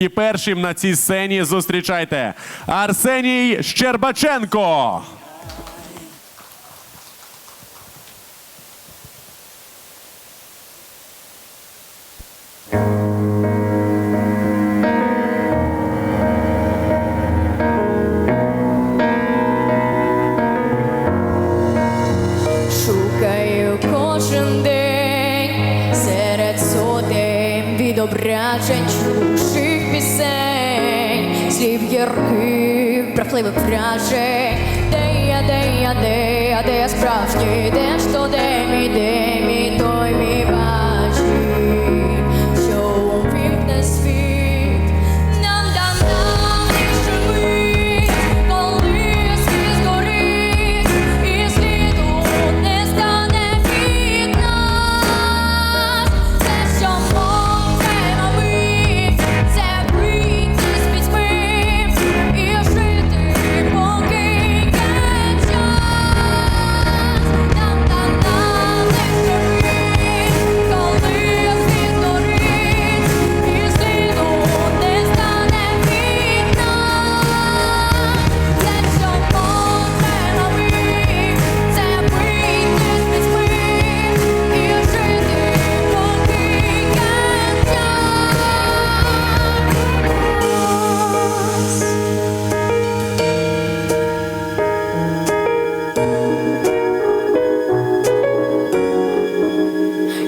І першим на цій сцені зустрічайте Арсеній Щербаченко. Шукаю кожен день серед сотень відображень пісень, слів гірких, брехливих вражень, де я, де я, де я, де я справжній, де ж то де.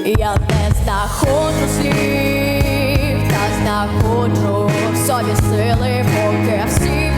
Я не знаходжу слів, та знаходжу в собі сили, поки всі.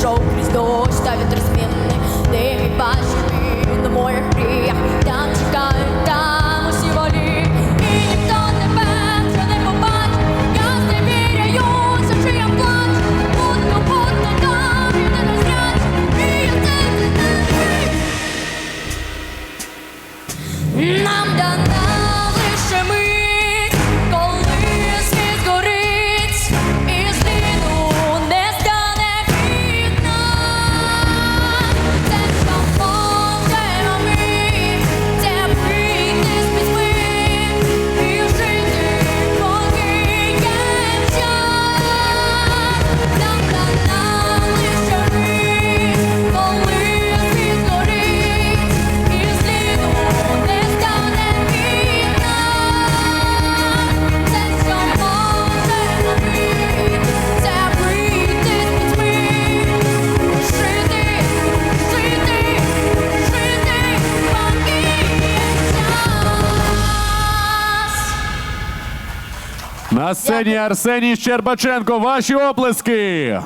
show, please don't. На сцені Арсеній Щербаченко. Ваші оплески.